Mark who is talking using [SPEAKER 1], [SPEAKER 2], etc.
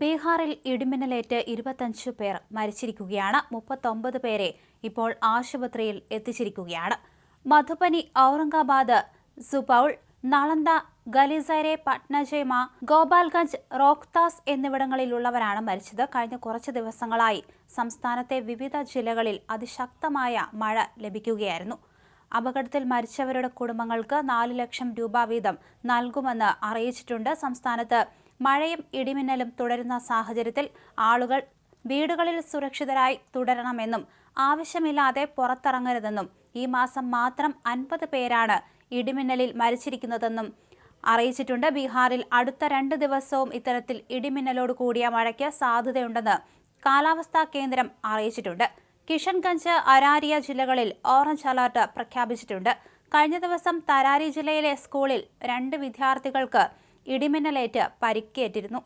[SPEAKER 1] ബീഹാറിൽ ഇടിമിന്നലേറ്റ് ഇരുപത്തഞ്ച് പേർ മരിച്ചിരിക്കുകയാണ്. മുപ്പത്തൊമ്പത് പേരെ ഇപ്പോൾ ആശുപത്രിയിൽ എത്തിച്ചിരിക്കുകയാണ്. മധുബനി ഔറംഗാബാദ് സുപൗൾ നളന്ദ ഗലിസരെ പട്നജേമ ഗോപാൽഗഞ്ച് റോക്താസ് എന്നിവിടങ്ങളിലുള്ളവരാണ് മരിച്ചത്. കഴിഞ്ഞ കുറച്ച് ദിവസങ്ങളായി സംസ്ഥാനത്തെ വിവിധ ജില്ലകളിൽ അതിശക്തമായ മഴ ലഭിക്കുകയായിരുന്നു. അപകടത്തിൽ മരിച്ചവരുടെ കുടുംബങ്ങൾക്ക് നാല് ലക്ഷം രൂപ വീതം നൽകുമെന്ന് അറിയിച്ചിട്ടുണ്ട്. സംസ്ഥാനത്ത് മഴയും ഇടിമിന്നലും തുടരുന്ന സാഹചര്യത്തിൽ ആളുകൾ വീടുകളിൽ സുരക്ഷിതരായി തുടരണമെന്നും ആവശ്യമില്ലാതെ പുറത്തിറങ്ങരുതെന്നും ഈ മാസം മാത്രം അൻപത് പേരാണ് ഇടിമിന്നലിൽ മരിച്ചിരിക്കുന്നതെന്നും അറിയിച്ചിട്ടുണ്ട്. ബീഹാറിൽ അടുത്ത രണ്ട് ദിവസവും ഇത്തരത്തിൽ ഇടിമിന്നലോട് കൂടിയ മഴയ്ക്ക് സാധ്യതയുണ്ടെന്ന് കാലാവസ്ഥാ കേന്ദ്രം അറിയിച്ചിട്ടുണ്ട്. കിഷൻഗഞ്ച് അരാരിയ ജില്ലകളിൽ ഓറഞ്ച് അലർട്ട് പ്രഖ്യാപിച്ചിട്ടുണ്ട്. കഴിഞ്ഞ ദിവസം തരാരി ജില്ലയിലെ സ്കൂളിൽ രണ്ട് വിദ്യാർത്ഥികൾക്ക് ഇടിമിന്നലേറ്റ് പരിക്കേറ്റിരുന്നു